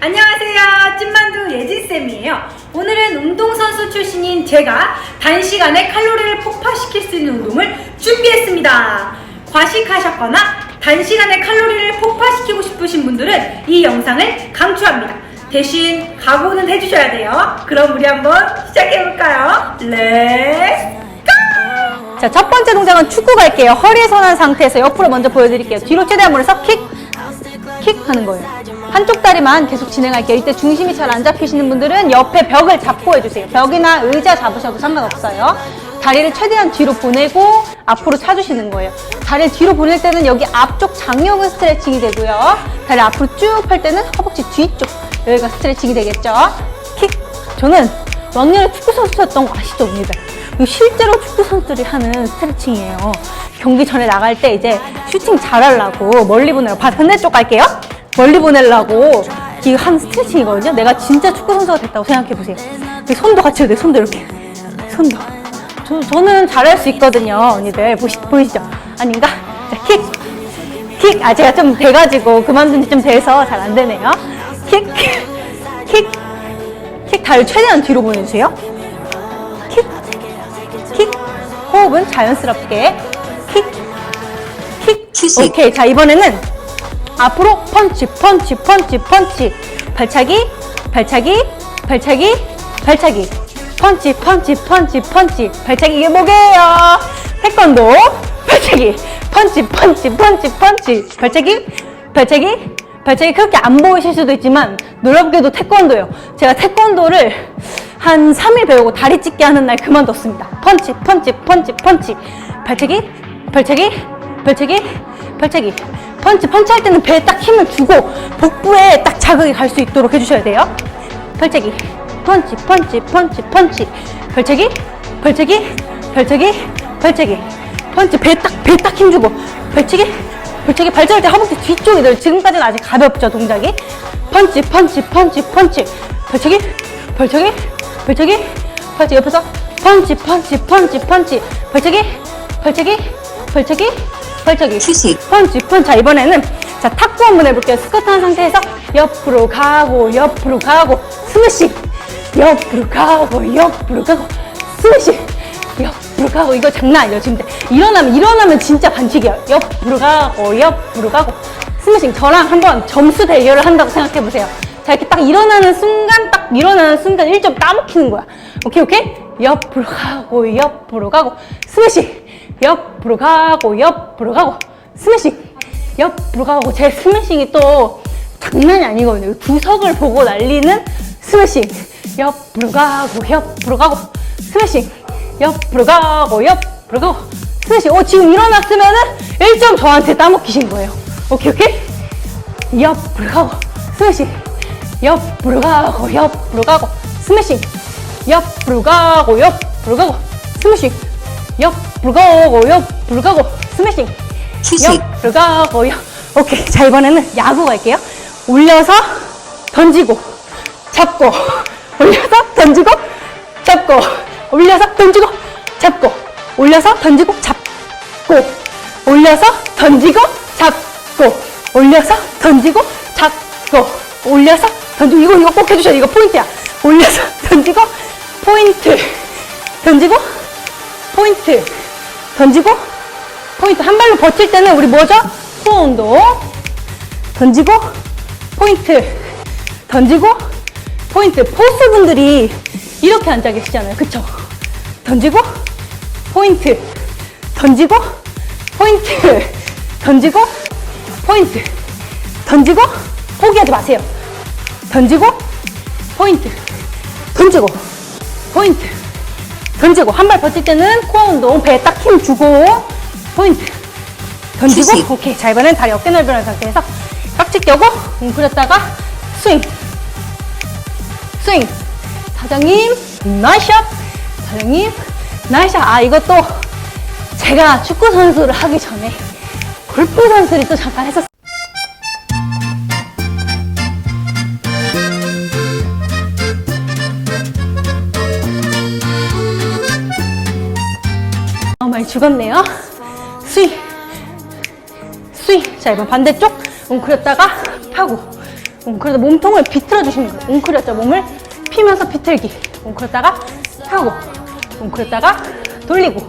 안녕하세요. 찐만두 예진쌤이에요. 오늘은 운동선수 출신인 제가 단시간에 칼로리를 폭파시킬 수 있는 운동을 준비했습니다. 과식하셨거나 단시간에 칼로리를 폭파시키고 싶으신 분들은 이 영상을 강추합니다. 대신 각오는 해주셔야 돼요. 그럼 우리 한번 시작해볼까요? 렛츠 자, 첫 번째 동작은 축구 갈게요. 허리에 선한 상태에서 옆으로 먼저 보여드릴게요. 뒤로 최대한 몰아서 킥, 킥 하는 거예요. 한쪽 다리만 계속 진행할게요. 이때 중심이 잘 안 잡히시는 분들은 옆에 벽을 잡고 해주세요. 벽이나 의자 잡으셔도 상관없어요. 다리를 최대한 뒤로 보내고 앞으로 차주시는 거예요. 다리를 뒤로 보낼 때는 여기 앞쪽 장요근 스트레칭이 되고요. 다리 앞으로 쭉 펼 때는 허벅지 뒤쪽 여기가 스트레칭이 되겠죠. 킥. 저는 왕년에 축구 선수였던 거 아시죠, 언니들? 실제로 축구 선수들이 하는 스트레칭이에요. 경기 전에 나갈 때 이제 슈팅 잘하려고 멀리 보내려고 반대쪽 갈게요. 멀리 보내려고 하는 스트레칭이거든요. 내가 진짜 축구 선수가 됐다고 생각해 보세요. 손도 같이 해야 돼. 손도 이렇게. 손도. 저, 저는 잘할 수 있거든요. 언니들 보시, 보이시죠? 아닌가? 자, 킥. 킥. 아, 제가 좀 돼가지고 그만둔 지 좀 돼서 잘 안 되네요. 킥. 킥. 킥 다리 최대한 뒤로 보내주세요. 킥. 킥. 호흡은 자연스럽게. 휴식. 오케이. 자, 이번에는 앞으로 펀치, 펀치, 펀치, 펀치. 발차기, 발차기, 발차기, 발차기. 펀치, 펀치, 펀치, 펀치. 발차기 이게 뭐게요? 태권도. 발차기. 펀치, 펀치, 펀치, 펀치. 발차기, 발차기, 발차기 그렇게 안 보이실 수도 있지만 놀랍게도 태권도요. 제가 태권도를 한 3일 배우고 다리 찢게 하는 날 그만뒀습니다. 펀치, 펀치, 펀치, 펀치. 발차기, 발차기, 발차기, 발차기. 펀치, 펀치 할 때는 배에 딱 힘을 주고 복부에 딱 자극이 갈 수 있도록 해주셔야 돼요. 발차기, 펀치, 펀치, 펀치, 펀치. 발차기, 발차기, 발차기, 발차기. 펀치, 배에 딱, 배에 딱 힘주고. 발차기, 발차기, 발차기 때 허벅지 뒤쪽이 늘 지금까지는 아직 가볍죠, 동작이. 펀치, 펀치, 펀치, 펀치. 발차기, 발차기, 발차기, 발차기. 옆에서 펀치, 펀치, 펀치, 펀치. 발차기, 발차기, 발차기, 발차기. 휴식. 펀치, 펀치. 자, 이번에는 자, 탁구 한번 해볼게요. 스쿼트 한 상태에서 옆으로 가고, 옆으로 가고, 스매싱. 옆으로 가고, 옆으로 가고, 스매싱. 옆으로 가고, 이거 장난 아니에요, 지금. 일어나면, 일어나면 진짜 반칙이에요. 옆으로 가고, 옆으로 가고, 스매싱. 저랑 한번 점수 대결을 한다고 생각해보세요. 자, 이렇게 딱 일어나는 순간, 딱 일어나는 순간 1점 따먹히는 거야. 오케이, 오케이? 옆으로 가고, 옆으로 가고, 스매싱. 옆으로 가고, 옆으로 가고, 스매싱. 옆으로 가고 제 스매싱이 또 장난이 아니거든요. 구석을 보고 날리는 스매싱. 옆으로 가고 옆으로 가고 스매싱. 옆으로 가고 옆으로 가고 스매싱. 어 지금 일어났으면은 1점 저한테 따먹히신 거예요. 오케이 오케이. 옆으로 가고 스매싱. 옆으로 가고 옆으로 가고 스매싱. 옆으로 가고 옆으로 가고 스매싱. 옆으로 가고 옆으로 가고 스매싱. 휴식. 옆으로 가고 옆. 오케이. 자, 이번에는 야구 갈게요. 올려서 던지고 잡고 올려서 던지고 잡고 올려서 던지고 잡고 올려서 던지고 잡고 올려서 던지고 잡고 올려서 던지고 잡고 올려서 던지고 이거 이거 꼭 해주셔야 돼. 이거 포인트야. 올려서 던지고 포인트 던지고 포인트. 던지고 포인트. 한 발로 버틸 때는 우리 뭐죠? 코어 운동 던지고 포인트. 던지고 포인트. 포스분들이 이렇게 앉아 계시잖아요. 그쵸? 던지고 포인트. 던지고 포인트. 던지고 포인트. 던지고 포기하지 마세요. 던지고 포인트. 던지고 포인트 던지고 한 발 버틸 때는 코어 운동 배에 딱 힘 주고 포인트. 던지고 휴식. 오케이. 자 이번엔 다리 어깨 넓이는 상태에서 깍지 껴고 웅크렸다가 스윙. 스윙. 사장님 나이샷. 사장님 나이샷. 아 이것도 제가 축구 선수를 하기 전에 골프 선수를 또 잠깐 했었어요 죽었네요. 스윙. 스윙. 자, 이번 반대쪽 웅크렸다가 파고. 웅크려서 몸통을 비틀어 주시는 거예요. 웅크렸죠? 몸을 피면서 비틀기. 웅크렸다가 펴고, 웅크렸다가 돌리고.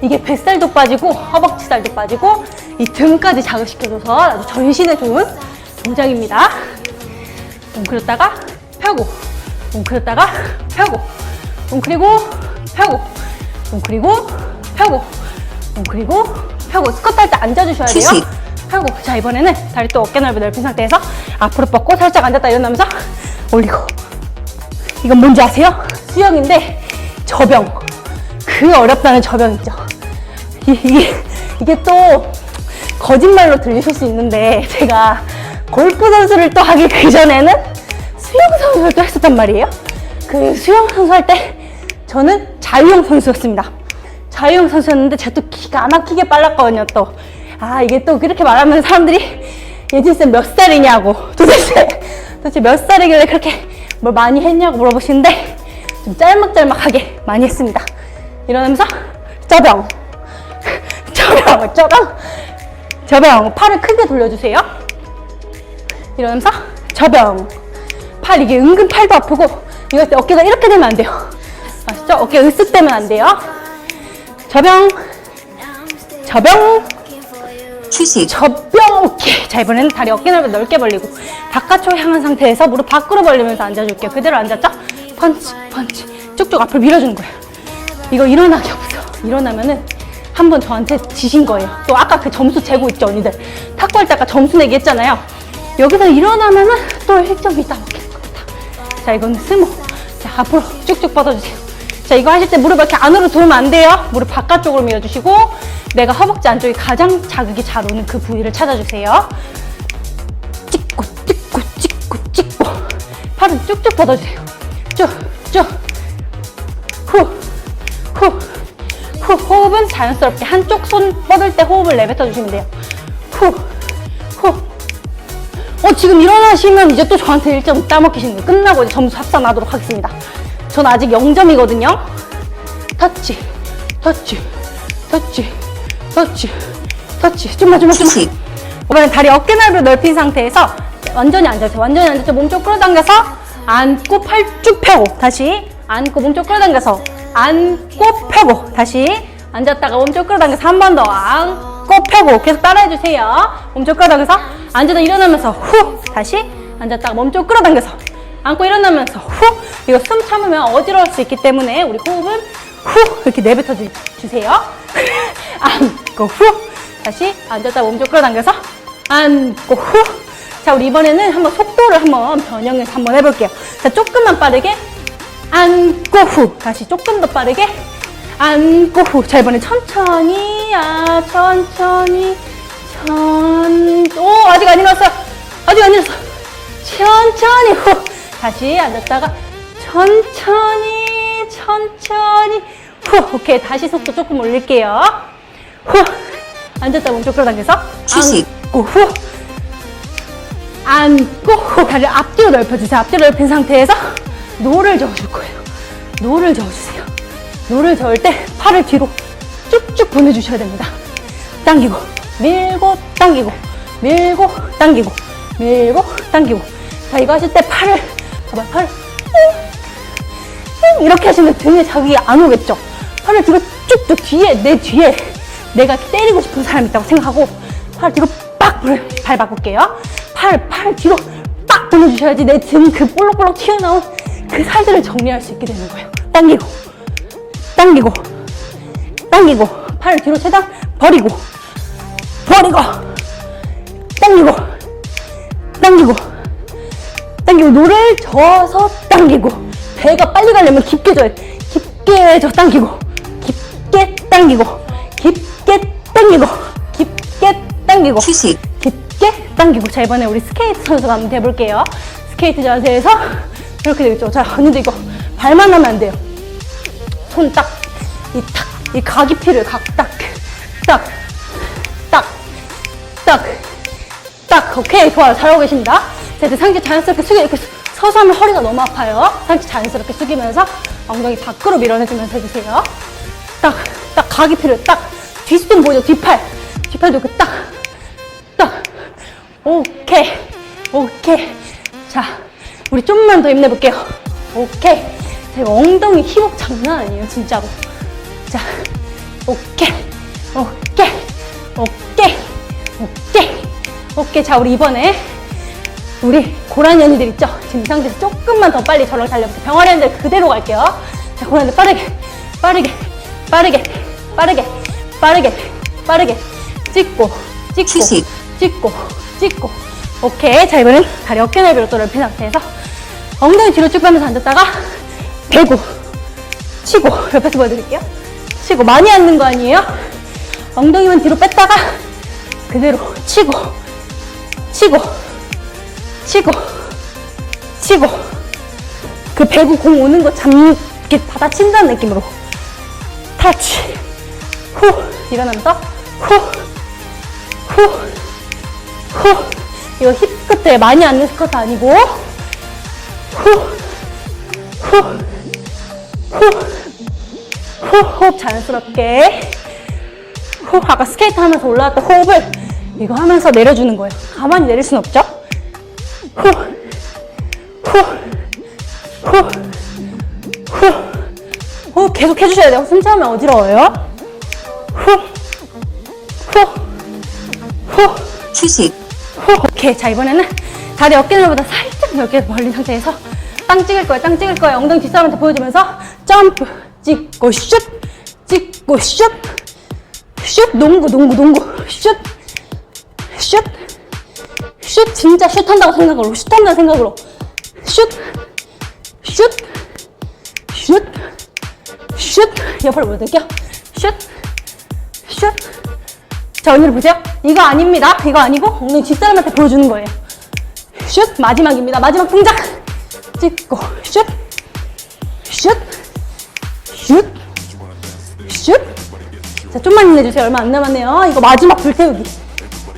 이게 뱃살도 빠지고 허벅지살도 빠지고 이 등까지 자극시켜줘서 아주 전신에 좋은 동작입니다. 웅크렸다가 펴고, 웅크렸다가 펴고, 웅크리고 펴고, 웅크리고 펴고, 웅크리고 펴고. 스쿼트 할 때 앉아주셔야 돼요. 펴고. 자, 이번에는 다리 또 어깨 넓이 넓힌 상태에서 앞으로 뻗고 살짝 앉았다 일어나면서 올리고. 이건 뭔지 아세요? 수영인데 저병. 그 어렵다는 저병 있죠. 이- 이게, 이게 또 거짓말로 들리실 수 있는데 제가 골프 선수를 또 하기 그 전에는 수영 선수를 또 했었단 말이에요. 그 수영 선수 할 때 저는 자유형 선수였습니다. 자유형 선수였는데 제가 또 기가 막히게 빨랐거든요, 또. 아, 이게 또 그렇게 말하면 사람들이 예진쌤 몇 살이냐고. 도대체, 도대체 몇 살이길래 그렇게 뭘 많이 했냐고 물어보시는데 좀 짤막짤막하게 많이 했습니다. 일어나면서 저병. 저병, 저병. 저병. 팔을 크게 돌려주세요. 이러면서 저병. 팔 이게 은근 팔도 아프고 이거 때 어깨가 이렇게 되면 안 돼요. 아시죠? 어깨 으쓱되면 안 돼요. 저병. 저병. 휴식, 저병. 오케이. 자 이번에는 다리 어깨 넓이 넓게 벌리고 바깥쪽 향한 상태에서 무릎 밖으로 벌리면서 앉아줄게요. 그대로 앉았죠? 펀치 펀치. 쭉쭉 앞을 밀어주는 거예요. 이거 일어나기 없어 일어나면은 한 번 저한테 지신 거예요. 또 아까 그 점수 재고 있죠 언니들? 탁구할 때 아까 점수 내기 했잖아요. 여기서 일어나면은 또 1점 이 따 먹히는 겁니다. 자 이거는 스모. 자 앞으로 쭉쭉 뻗어주세요 자 이거 하실 때 무릎 이렇게 안으로 두면 안 돼요? 무릎 바깥쪽으로 밀어주시고 내가 허벅지 안쪽이 가장 자극이 잘 오는 그 부위를 찾아주세요. 찍고 찍고 찍고 찍고. 팔은 쭉쭉 뻗어주세요. 쭉 쭉. 후 후 후. 호흡은 자연스럽게 한쪽 손 뻗을 때 호흡을 내뱉어 주시면 돼요. 후 후. 어, 지금 일어나시면 이제 또 저한테 1점 따먹히시는. 끝나고 이제 점수 합산하도록 하겠습니다. 전 아직 0점이거든요. 터치, 터치, 터치, 터치, 터치. 좀만, 좀만, 좀만. 이번엔 다리 어깨 넓이 넓힌 상태에서 완전히 앉아주세요. 완전히 앉아서 몸쪽 끌어당겨서 안고 팔 쭉 펴고 다시 안고 몸쪽 끌어당겨서 안고 펴고 다시 앉았다가 몸쪽 끌어당겨서 한 번 더 안고 펴고 계속 따라해주세요. 몸쪽 끌어당겨서 앉아서 일어나면서 후 다시 앉았다가 몸쪽 끌어당겨서 안고 일어나면서 후 이거 숨 참으면 어지러울 수 있기 때문에 우리 호흡은 후 이렇게 내뱉어 주, 주세요. 안고 후 다시 앉았다 몸쪽 끌어당겨서 안고 후. 자, 우리 이번에는 한번 속도를 한번 변형해서 한번 해볼게요. 자, 조금만 빠르게 안고 후. 다시 조금 더 빠르게 안고 후. 자, 이번엔 천천히, 아, 천천히, 천, 오, 아직 안 일어났어요. 아직 안 일어났어. 천천히 후. 다시 앉았다가 천천히, 천천히 후. 오케이, 다시 속도 조금 올릴게요. 후. 앉았다 몸쪽 끌어당겨서 휴식. 안고 후. 안고 후. 다리 앞뒤로 넓혀주세요. 앞뒤로 넓힌 상태에서 노를 저어줄 거예요. 노를 저어주세요. 노를 저을 때 팔을 뒤로 쭉쭉 보내주셔야 됩니다. 당기고, 밀고, 당기고, 밀고, 당기고, 밀고, 당기고. 자, 이거 하실 때 팔을, 팔을, 응, 이렇게 하시면 등에 자극이 안 오겠죠? 팔을 뒤로 쭉쭉 뒤에, 내 뒤에 내가 때리고 싶은 사람이 있다고 생각하고 팔을 뒤로 빡 보내- 발 바꿀게요. 팔, 팔 뒤로 빡 보내주셔야지 내 등 그 볼록볼록 튀어나온 그 살들을 정리할 수 있게 되는 거예요. 당기고, 당기고, 당기고, 팔을 뒤로 최대한 버리고, 버리고, 당기고, 당기고, 당기고, 노를 저어서 당기고, 배가 빨리 가려면 깊게 져야 돼. 깊게 저 당기고, 깊게 당기고, 깊게 당기고, 깊게 당기고, 휴식, 깊게 당기고. 자, 이번에 우리 스케이트 선수가 한번 해볼게요. 스케이트 자세에서 이렇게 되겠죠. 자, 근데 이거 발만 하면 안 돼요. 손 딱, 이 탁, 이 각이 필요해요. 각 딱, 딱, 딱, 딱, 딱. 오케이. 좋아요. 잘하고 계십니다. 자, 이제 상체 자연스럽게 숙여. 이렇게 서서 하면 허리가 너무 아파요. 상체 자연스럽게 숙이면서 엉덩이 밖으로 밀어내주면서 해주세요. 딱, 딱 각이 필요해요. 딱. 뒷손 보이죠? 뒷팔. 뒷팔도 이렇게 딱, 딱. 오케이. 오케이. 자, 우리 좀만 더 힘내볼게요. 오케이. 자, 이거 엉덩이 힙업 장난 아니에요, 진짜로. 자, 오케이. 오케이. 오케이. 오케이. 오케이. 자, 우리 이번에 우리 고라니 언니들 있죠? 지금 이 상태에서 조금만 더 빨리 저랑 달려볼게요. 병아리 언니들 그대로 갈게요. 자, 고라니 언니들 빠르게, 빠르게, 빠르게, 빠르게, 빠르게, 빠르게. 찍고, 찍고, 휴식. 찍고, 찍고. 오케이. 자, 이번엔 다리 어깨 넓이로 또 넓힌 상태에서 엉덩이 뒤로 쭉 빼면서 앉았다가 대고, 치고. 옆에서 보여드릴게요. 치고. 많이 앉는 거 아니에요? 엉덩이만 뒤로 뺐다가 그대로 치고, 치고, 치고, 치고. 그 배구 공 오는 거 잡, 이렇게 받아친다는 느낌으로. 타치. 후. 일어나면서 후. 후. 후. 이거 힙 끝에 많이 앉는 스쿼트 아니고. 후. 후. 후. 후. 호흡 자연스럽게. 후. 아까 스케이트 하면서 올라왔던 호흡을 이거 하면서 내려주는 거예요. 가만히 내릴 순 없죠? 후, 후, 후, 후, 후, 계속 해주셔야 돼요. 숨 참으면 어지러워요. 후, 후, 후, 휴식, 후. 오케이. 자, 이번에는 다리 어깨 넓보다 살짝 넓게 벌린 상태에서 땅 찍을 거예요. 땅 찍을 거예요. 엉덩이 뒷사람한테 보여주면서 점프, 찍고 슛, 찍고 슛, 슛, 농구, 농구, 농구, 슛, 슛, 슛 진짜 슛 한다고 생각으로 슛 한다는 생각으로 슛, 슛, 슛, 슛 옆으로 보여드릴게요. 슛, 슛. 자 언니를 보세요. 이거 아닙니다. 이거 아니고 엉덩이 뒷사람한테 보여주는 거예요. 슛 마지막입니다. 마지막 동작 찍고 슛, 슛, 슛, 슛. 자 좀만 힘내주세요. 얼마 안 남았네요. 이거 마지막 불태우기.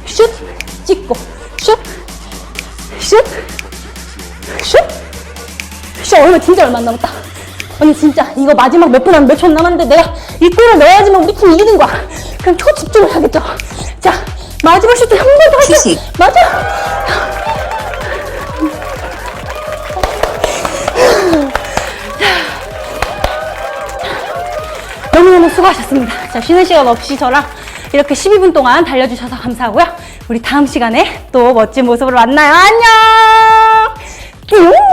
슛 찍고 슛, 슛, 슛, 슛. 얼마 진짜 얼마 안 남았다. 언니 진짜 이거 마지막 몇 분 안 몇 초 남았는데 내가 이 골을 넣어야지만 우리 팀 이기는 거야. 그럼 초 집중을 하겠죠. 자 마지막 슛한번더 할게요. 휴식. 맞아. 너무너무 수고하셨습니다. 자, 쉬는 시간 없이 저랑 이렇게 12분 동안 달려주셔서 감사하고요. 우리 다음 시간에 또 멋진 모습으로 만나요. 안녕! 구독!